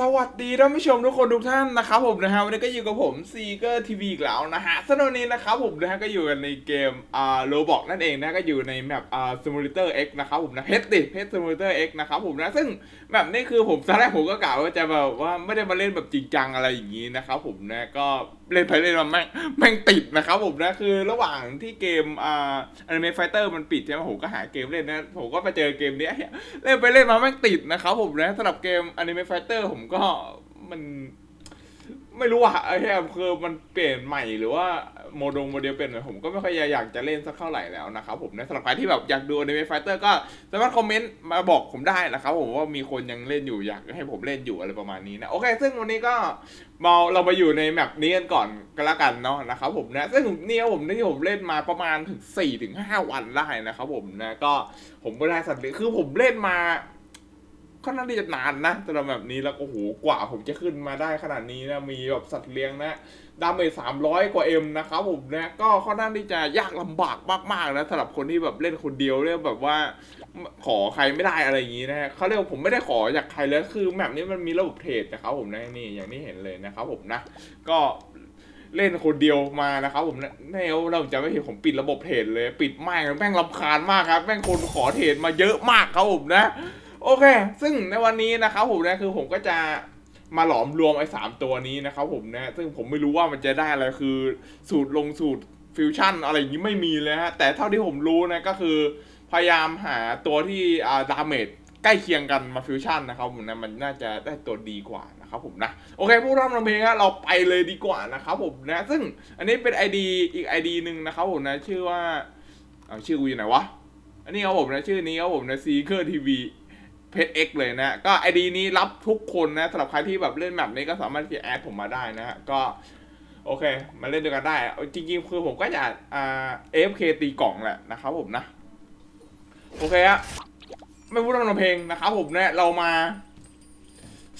สวัสดีท่านผู้ชมทุกคนทุกท่านนะครับผมนะฮะวันนี้ก็อยู่กับผมซีเกอร์ทีวีอีกแล้วนะฮะสำหรับวันนี้นะครับผมนะฮะก็อยู่กันในเกมอ่าโลบอกนั่นเองนะก็อยู่ในแมปอ่าซิมูเลเตอร์เอ็กนะครับผมนะเพชรดิเพชรซิมูเลเตอร์เอ็กนะครับผมนะซึ่งแมปนี้คือผมตอนแรกผมก็กล่าวว่าจะแบบว่าไม่ได้มาเล่นแบบจริงจังอะไรอย่างนี้นะครับผมนะก็เล่นไปเล่นมาแม่งแม่งติดนะครับผมนะคือระหว่างที่เกมอ่าอนิเมะไฟเตอร์มันปิดใช่ไหมผมก็หาเกมเล่นนะผมก็ไปเจอเกมเนี้ยเล่นไปเล่นมาแม่งติดนะครับผมนะสำหรับเกมอนิเมะไฟเตอร์ผมก็มัน ไม่รู้อะไอ้แค่คือมันเปลี่ยนใหม่หรือว่าโมดงโมเดลเปลี่ยนใหม่ผมก็ไม่ค่อยอยากจะเล่นสักเท่าไหร่แล้วนะครับผมนสำหรับใครที่แบบอยากดู Anime Fighter ก็สามารถคอมเมนต์มาบอกผมได้นะครับผมว่ามีคนยังเล่นอยู่อยากให้ผมเล่นอยู่อะไรประมาณนี้นะโอเค ซึ่งวันนี้ก็มาเรามาอยู่ในแมปนี้กันก่อนก็แล้วกันเนาะนะครับผมนะซึ่งเนี่ยผมที่ผมเล่นมาประมาณถึง4ถึง5วันได้นะครับผมนะก็ผมก็ได้สัตว์คือผมเล่นมา ค่อนข้างที่จะนานนะสำหรับแบบนี้แล้วก็โหกว่าผมจะขึ้นมาได้ขนาดนี้นะมีแบบสัตว์เลี้ยงนะดาเมจสามร้อยกว่าเอ็มนะครับผมนะก็ค่อนข้างที่จะยากลำบากมากๆนะสำหรับคนที่แบบเล่นคนเดียวเรียกแบบว่าขอใครไม่ได้อะไรอย่างนี้นะฮะเขาเรียกว่าผมไม่ได้ขอจากใครเลยคือแบบนี้มันมีระบบเทรดนะครับผมนะนี่อย่างที่เห็นเลยนะครับผมนะก็เล่นคนเดียวมานะครับผมนะแนวเราจะไม่เห็นผมปิดระบบเทรดเลย ปิดแม่แม่งรำคาญมากครับ แม่งคนขอเทรดมาเยอะมากครับผมนะ โอเค ซึ่งในวันนี้นะครับผมนะคือผมก็จะมาหลอมรวมไอ้สามตัวนี้นะครับผมนะ ซึ่งผมไม่รู้ว่ามันจะได้อะไรคือ สูตรลงสูตรฟิวชั่นอะไรอย่างนี้ไม่มีเลยฮะ แต่เท่าที่ผมรู้นะก็คือ พยายามหาตัวที่อ่าดาเมจใกล้เคียงกันมาฟิวชั่นนะครับผมนะมันน่าจะได้ตัวดีกว่านะครับผมนะ โอเคผู้ร่ำรำเพลงเราไปเลยดีกว่านะครับผมนะ ซึ่งอันนี้เป็น ID อีก ID หนึ่งนะครับผมนะชื่อว่าเอาชื่อกูอยู่ไหนวะอันนี้ครับผมนะชื่อนี้ครับผมนะซีเคอร์ทีวี เพจเอ็กเลยนะก็ไอดีนี้รับทุกคนนะสำหรับใครที่แบบเล่นแบบนี้ก็สามารถที่จะแอดผมมาได้นะฮะก็โอเค มาเล่นด้วยกันได้ จริงๆ คือผมก็อยากอ่า AFK ตีกล่องแหละนะครับผมนะ โอเคฮะไม่พูดเรื่องเพลงนะครับผมเนี่ยเรามา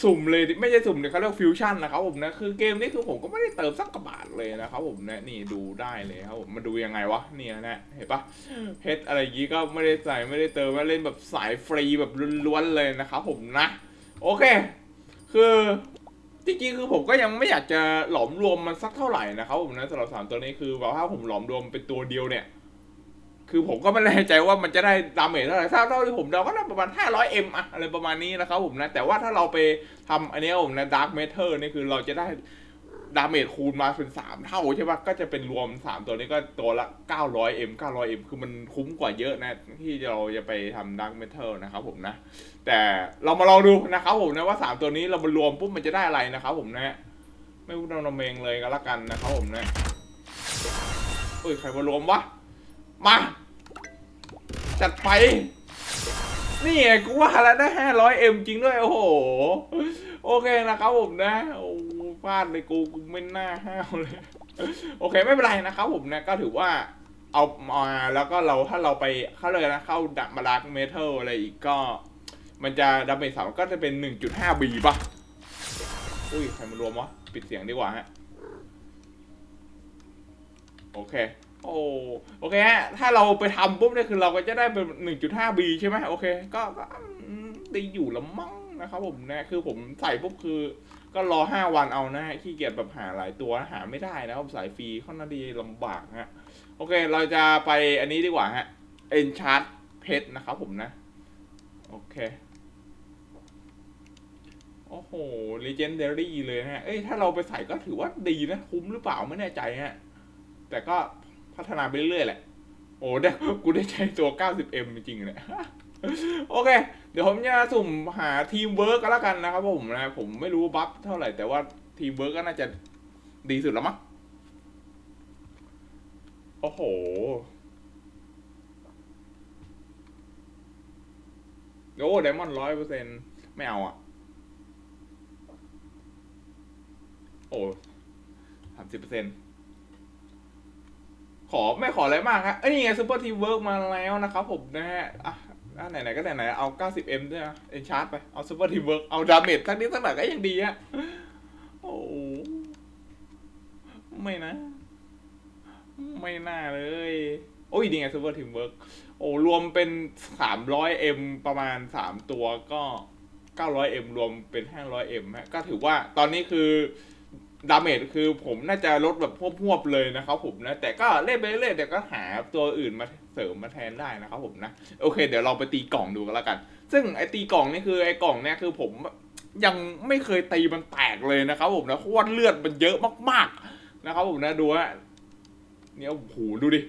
สุ่มเลยไม่ใช่สุ่มเลยเขาเรียกฟิวชั่นนะครับผมนะคือเกมนี้คือผมก็ไม่ได้เติมสักกระบาทเลยนะครับผมนะนี่ดูได้เลยครับผมมาดูยังไงวะเนี่ยนะเห็นปะเพชรอะไรอย่างงี้ก็ไม่ได้ใส่ไม่ได้เติมมาเล่นแบบสายฟรีแบบล้วนๆเลยนะครับผมนะโอเค คือจริงๆคือผมก็ยังไม่อยากจะหลอมรวมมันสักเท่าไหร่นะครับผมนะสำหรับสามตัวนี้คือแบบถ้าผมหลอมรวมเป็นตัวเดียวเนี่ย คือผมก็ไม่แน่ใจว่ามันจะได้ดาเมจเท่าไหร่ถ้าเท่าที่ผมเดาก็ได้ประมาณ 500m อะอะไรประมาณนี้นะครับผมนะ แต่ว่าถ้าเราไปทำอันนี้ผมนะ Dark Matter นี่คือเราจะได้ดาเมจคูณมาเป็น3เท่าใช่ปะก็จะเป็นรวม3ตัวนี้ก็ตัวละ 900m 900m คือมันคุ้มกว่าเยอะนะ ที่เราจะไปทำ Dark Matter นะครับผมนะ แต่เรามาลองดูนะครับผมนะว่า3ตัวนี้เรามารวมปุ๊บมันจะได้อะไรนะครับผมนะ ไม่พูดนำเองเลยก็แล้วกันนะครับผมนะเอ้ยใครมารวมวะ มา จัดไป นี่ไงกูว่าแล้วได้ห้าร้อยเอ็มจริงด้วย โอ้โห โอเคนะครับผมนะ โอ้พลาดเลยกูกูไม่น่าห้าวเลย โอเคไม่เป็นไรนะครับผมนะก็ถือว่าเอามาแล้วก็เราถ้าเราไปเข้าเลยนะเข้าดับมาดักเมทัลอะไรอีกก็ มันจะดาเมจสามก็จะเป็นหนึ่งจุดห้าบีป่ะ อุ้ย ใครมารวมวะ ปิดเสียงดีกว่าฮะ โอเค โอ้โอเคฮะถ้าเราไปทำปุ๊บเนี่ยคือเราก็จะได้เป็น 1.5B ใช่ไหมโอเค ก็ก็อืมดีอยู่ละมั้งนะครับผมนะคือผมใส่ปุ๊บคือ ก็รอ5วันเอานะฮะขี้เกียจแบบหาหลายตัวหาไม่ได้นะครับสายฟรีค่อนข้างดีลำบากฮะโอเค เราจะไปอันนี้ดีกว่าฮะ Enchant เพชรนะครับผมนะ โอเคโอ้โห Legendary เลยนะฮะเอ้ยถ้าเราไปใส่ก็ถือว่าดีนะ คุ้มหรือเปล่าไม่แน่ใจฮะแต่ก็ พัฒนาไปเรื่อยๆแหละ โอ้ได้กูได้ใช้ตัว 90m จริงๆเนี่ยโอเค เดี๋ยวผมจะสุ่มหาทีมเวิร์กก็แล้วกันนะครับผมนะผมไม่รู้บัฟเท่าไหร่ แต่ว่าทีมเวิร์กก็น่าจะดีสุดแล้วมั้งโอ้โห โอ้ไดมอนด์ร้อยเปอร์เซ็นไม่เอาอะ โอ้สามสิบเปอร์เซ็นต์ ขอไม่ขออะไรมากฮะเอ้ยนี่ไงซูเปอร์ทีเวิร์กมาแล้วนะครับผมนะฮะอะอะไหนๆก็ไหนๆเอา 90m ด้วยนะเอ็นชาร์จไป เอาซูเปอร์ทีเวิร์กเอาดาเมจสักนิดสักหน่อยก็ยังดีฮะโอ้ไม่นะ ไม่น่าเลย โอ้ยดีไงซูเปอร์ทีเวิร์กโอ้รวมเป็น 300m ประมาณ3ตัวก็ 900M รวมเป็น 500M ฮะก็ถือว่าตอนนี้คือ ดาเมจคือผมน่าจะลดแบบพวบๆเลยนะครับผมนะ แต่ก็เล่นไปเรื่อยๆเดี๋ยวก็หาตัวอื่นมาเสริมมาแทนได้นะครับผมนะ โอเค เดี๋ยวเราไปตีกล่องดูกันแล้วกัน ซึ่งไอตีกล่องนี่คือไอกล่องเนี่ยคือผมยังไม่เคยตีมันแตกเลยนะครับผมนะเพราะว่าเลือดมันเยอะมากๆนะครับผมนะดูฮะเนี่ยโอ้โหดูดิ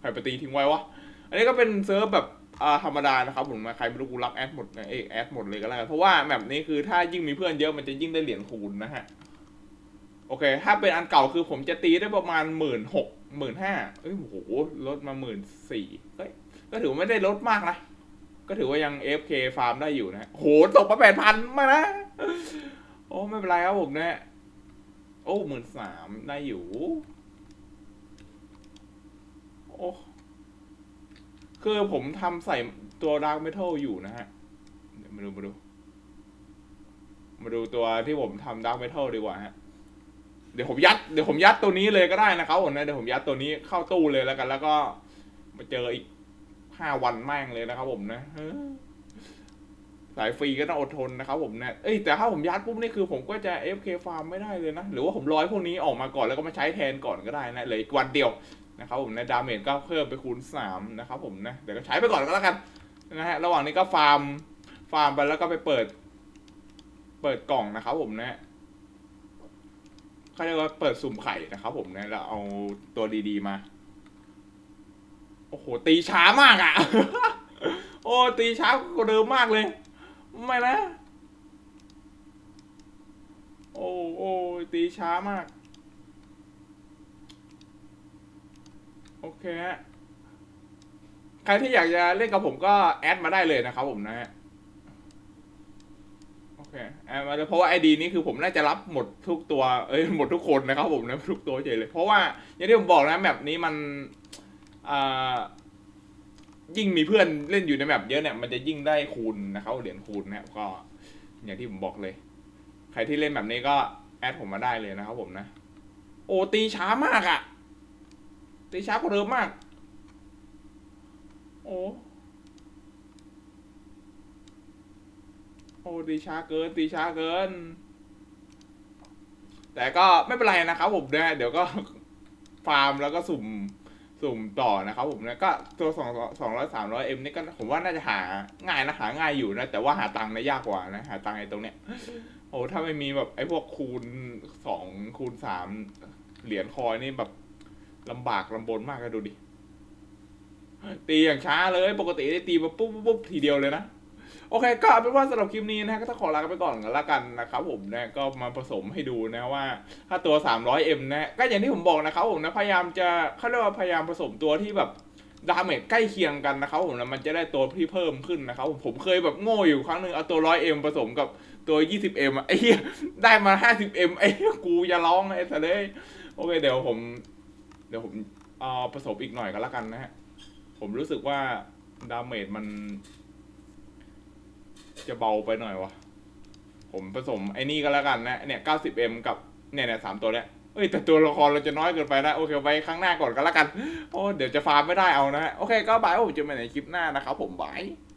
ใครไปตีทิ้งไว้วะอันนี้ก็เป็นเซิร์ฟแบบอ่าธรรมดานะครับผมใครไม่รู้กูรักแอดหมดนะเอยแอดหมดเลยก็แล้วกันเพราะว่าแบบนี้คือถ้ายิ่งมีเพื่อนเยอะมันจะยิ่งได้เหรียญคูณนะฮะ โอเค ถ้าเป็นอันเก่าคือผมจะตีได้ประมาณหมื่นหกหมื่นห้าเอ้ยโอ้โหลดมาหมื่นสี่เฮ้ยก็ถือว่าไม่ได้ลดมากนะ ก็ถือว่ายัง FK ฟาร์มได้อยู่นะโหตกมาแปดพันมานะ โอ้ไม่เป็นไรครับผมนะ โอ้หมื่นสามได้อยู่ โอ้คือผมทำใส่ตัวดาร์กเมทัลอยู่นะฮะ เดี๋ยวมาดูมาดู มาดูตัวที่ผมทำดาร์กเมทัลดีกว่าฮะ เดี๋ยวผมยัดเดี๋ยวผมยัดตัวนี้เลยก็ได้นะครับผมนะเดี๋ยวผมยัดตัวนี้เข้าตู้เลยแล้วกัน แล้วก็มาเจออีกห้าวันแม่งเลยนะครับ ผมนะสายฟรีก็ต้องอดทนนะครับผมนะเอ้ยแต่ถ้าผมยัดปุ๊บนี่คือผมก็จะ FK ฟาร์มไม่ได้เลยนะ หรือว่าผมร้อยพวกนี้ออกมาก่อนแล้วก็มาใช้แทนก่อนก็ได้นะเลยอีกวันเดียวนะครับผมนะดาเมจก็เพิ่มไปคูณสามนะครับผมนะเดี๋ยวก็ใช้ไปก่อนก็แล้วกันนะฮะระหว่างนี้ก็ฟาร์มฟาร์มไปแล้วก็ไปเปิด เปิดกล่องนะครับผมนะ เขาเรียกว่าเปิดสุ่มไข่นะครับผมนะแล้วเอาตัวดีๆมา โอ้โห ตีช้ามากอะ่ะ โอ้ ตีช้ากว่าเดิมมากเลย ไม่นะ โอ้โอ้ตีช้ามาก โอเคฮะใครที่อยากจะเล่นกับผมก็แอดมาได้เลยนะครับผมนะฮะ เคเพราะว่าไอดีนี้คือผมน่าจะรับหมดทุกตัว เอ้ยหมดทุกคนนะครับผมนะทุกตัวเฉยเลย เพราะว่าอย่างที่ผมบอกนะแบบนี้มันอ่ายิ่งมีเพื่อนเล่นอยู่ในแบบเยอะเนี่ยมันจะยิ่งได้คูณนะครับเหรียญคูณนะก็ อย่างที่ผมบอกเลย ใครที่เล่นแบบนี้ก็แอดผมมาได้เลยนะครับผมนะ โอตีช้ามากอะตีช้ากว่าเดิมมาก โอ้ อ้ตีช้าเกินตีช้าเกิน แต่ก็ไม่เป็นไรนะครับผมนะเดี๋ยวก็ฟาร์มแล้วก็สุ่มสุ่มต่อนะครับผมนะก็ตัวสองสองร้อยสามร้อยเอ็มนี่ก็ผมว่าน่าจะหาง่ายนะหาง่ายอยู่นะ แต่ว่าหาตังค์นี่ยากกว่านะ หาตังค์ไอ้ตรงเนี้ยโอ้ถ้าไม่มีแบบไอ้พวกคูณสองคูณสามเหรียญคอยนี่แบบลำบากลำบนมากก็ดูดิตีอย่างช้าเลย ปกติได้ตีมาปุ๊บปุ๊บปุ๊บทีเดียวเลยนะ โอเคก็เอาเป็นว่าสำหรับคลิปนี้นะฮะก็ต้องขอลาไปก่อนกันละกันนะครับผมนะก็มาผสมให้ดูนะว่าถ้าตัว 300M นะก็อย่างที่ผมบอกนะครับผมนะพยายามจะเขาเรียกว่าพยายามผสมตัวที่แบบดาเมจใกล้เคียงกันนะครับผมนะมันจะได้ตัวที่เพิ่มขึ้นนะครับผมผมเคยแบบโง่อยู่ครั้งหนึ่งเอาตัว 100M ผสมกับตัว 20M อะไอ้เหี้ยได้มา 50M ไอ้เหี้ยกูอย่าร้องไอ้สัสเลยโอเคเดี๋ยวผม เดี๋ยวผมเอาผสมอีกหน่อยกันละกันนะฮะผมรู้สึกว่าดาเมจมัน จะเบาไปหน่อยวะ ผมผสมไอ้นี่ก็แล้วกันนะ เนี่ย 90m กับเนี่ยเนี่ยสามตัวเนี่ยเอ้ยแต่ตัวละครเราจะน้อยเกินไปนะ โอเคไว้ข้างหน้าก่อนก็แล้วกัน โอ้เดี๋ยวจะฟาร์มไม่ได้เอานะฮะ โอเคก็บายผมเจะมาในคลิปหน้านะครับผมบาย